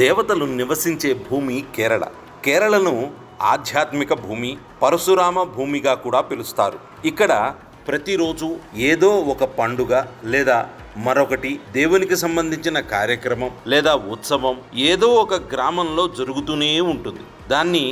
దేవతలు నివసించే భూమి కేరళ. కేరళను ఆధ్యాత్మిక భూమి పరశురామ భూమిగా కూడా పిలుస్తారు. ఇక్కడ ప్రతిరోజు ఏదో ఒక పండుగ లేదా మరొకటి దేవునికి సంబంధించిన కార్యక్రమం లేదా ఉత్సవం ఏదో ఒక గ్రామంలో జరుగుతూనే ఉంటుంది. దాన్ని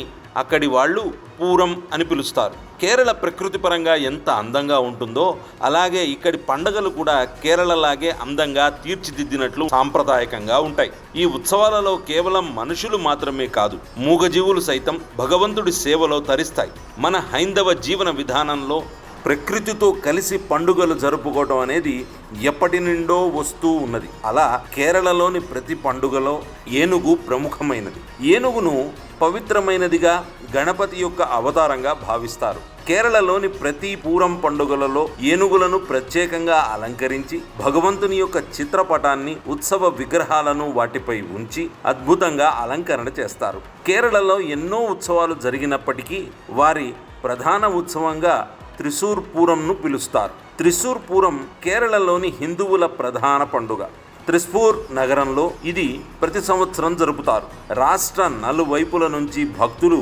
అక్కడి వాళ్ళు పూరం అని పిలుస్తారు. కేరళ ప్రకృతి పరంగా ఎంత అందంగా ఉంటుందో అలాగే ఇక్కడి పండగలు కూడా కేరళలాగే అందంగా తీర్చిదిద్దినట్లు సాంప్రదాయకంగా ఉంటాయి. ఈ ఉత్సవాలలో కేవలం మనుషులు మాత్రమే కాదు మూగజీవులు సైతం భగవంతుడి సేవలో తరిస్తాయి. మన హైందవ జీవన విధానంలో ప్రకృతితో కలిసి పండుగలు జరుపుకోవడం అనేది ఎప్పటి నుండో వస్తూ ఉన్నది. అలా కేరళలోని ప్రతి పండుగలో ఏనుగు ప్రముఖమైనది. ఏనుగును పవిత్రమైనదిగా గణపతి యొక్క అవతారంగా భావిస్తారు. కేరళలోని ప్రతి పూరం పండుగలలో ఏనుగులను ప్రత్యేకంగా అలంకరించి భగవంతుని యొక్క చిత్రపటాన్ని ఉత్సవ విగ్రహాలను వాటిపై ఉంచి అద్భుతంగా అలంకరణ చేస్తారు. కేరళలో ఎన్నో ఉత్సవాలు జరిగినప్పటికీ వారి ప్రధాన ఉత్సవంగా త్రిశూర్ పూరంను పిలుస్తారు. త్రిశూర్ పూరం కేరళలోని హిందువుల ప్రధాన పండుగ. త్రిస్పూర్ నగరంలో ఇది ప్రతి సంవత్సరం జరుపుతారు. రాష్ట్ర నలువైపుల నుంచి భక్తులు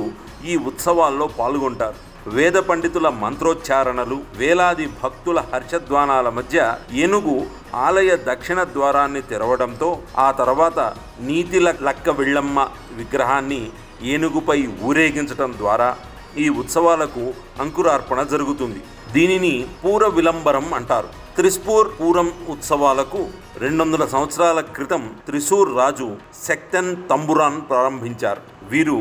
ఈ ఉత్సవాల్లో పాల్గొంటారు. వేద పండితుల మంత్రోచ్చారణలు వేలాది భక్తుల హర్షధ్వానాల మధ్య ఏనుగు ఆలయ దక్షిణ ద్వారాన్ని తెరవడంతో ఆ తర్వాత నీతిల లక్క విళ్ళమ్మ విగ్రహాన్ని ఏనుగుపై ఊరేగించడం ద్వారా ఈ ఉత్సవాలకు అంకురార్పణ జరుగుతుంది. దీనిని పూర విలంబరం అంటారు. త్రిస్పూర్ పూరం ఉత్సవాలకు రెండు వందల సంవత్సరాల క్రితం త్రిశూర్ రాజు శక్తన్ తంబురాన్ ప్రారంభించారు. వీరు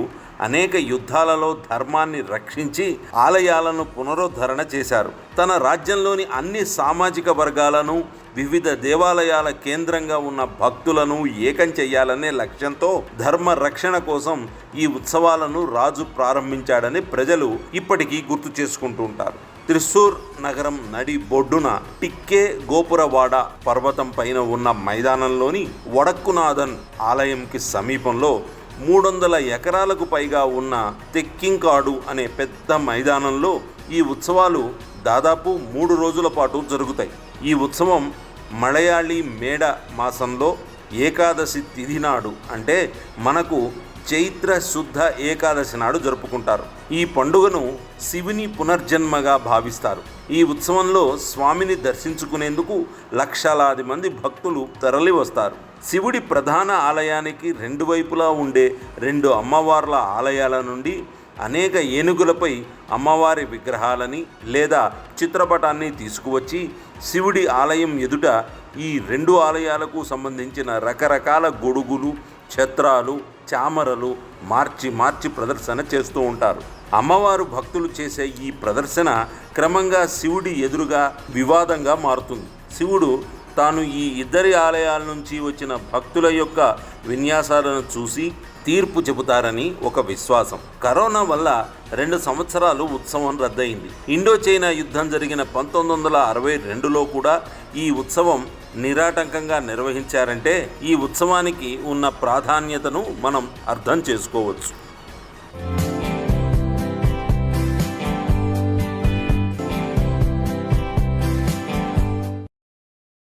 అనేక యుద్ధాలలో ధర్మాన్ని రక్షించి ఆలయాలను పునరుద్ధరణ చేశారు. తన రాజ్యంలోని అన్ని సామాజిక వర్గాలను వివిధ దేవాలయాల కేంద్రంగా ఉన్న భక్తులను ఏకం చేయాలనే లక్ష్యంతో ధర్మ రక్షణ కోసం ఈ ఉత్సవాలను రాజు ప్రారంభించాడని ప్రజలు ఇప్పటికీ గుర్తు చేసుకుంటూ ఉంటారు. త్రిశూర్ నగరం నడి బొడ్డున టిక్కే గోపురవాడ పర్వతం పైన ఉన్న మైదానంలోని వడక్కునాథన్ ఆలయంకి సమీపంలో మూడు వందల ఎకరాలకు పైగా ఉన్న తెక్కింకాడు అనే పెద్ద మైదానంలో ఈ ఉత్సవాలు దాదాపు మూడు రోజుల పాటు జరుగుతాయి. ఈ ఉత్సవం మలయాళీ మేడ మాసంలో ఏకాదశి తిథి నాడు అంటే మనకు చైత్ర శుద్ధ ఏకాదశి నాడు జరుపుకుంటారు. ఈ పండుగను శివుని పునర్జన్మగా భావిస్తారు. ఈ ఉత్సవంలో స్వామిని దర్శించుకునేందుకు లక్షలాది మంది భక్తులు తరలి వస్తారు. శివుడి ప్రధాన ఆలయానికి రెండు వైపులా ఉండే రెండు అమ్మవార్ల ఆలయాల నుండి అనేక ఏనుగులపై అమ్మవారి విగ్రహాలని లేదా చిత్రపటాన్ని తీసుకువచ్చి శివుడి ఆలయం ఎదుట ఈ రెండు ఆలయాలకు సంబంధించిన రకరకాల గొడుగులు ఛత్రాలు చామరలు మార్చి మార్చి ప్రదర్శన చేస్తూ ఉంటారు. అమ్మవారు భక్తులు చేసే ఈ ప్రదర్శన క్రమంగా శివుడి ఎదురుగా వివాదంగా మారుతుంది. శివుడు తాను ఈ ఇద్దరి ఆలయాల నుంచి వచ్చిన భక్తుల యొక్క విన్యాసాలను చూసి తీర్పు చెబుతారని ఒక విశ్వాసం. కరోనా వల్ల రెండు సంవత్సరాలు ఉత్సవం రద్దయింది. ఇండో చైనా యుద్ధం జరిగిన పంతొమ్మిది వందల అరవై రెండులో కూడా ఈ ఉత్సవం నిరాటంకంగా నిర్వహించారంటే ఈ ఉత్సవానికి ఉన్న ప్రాధాన్యతను మనం అర్థం చేసుకోవచ్చు.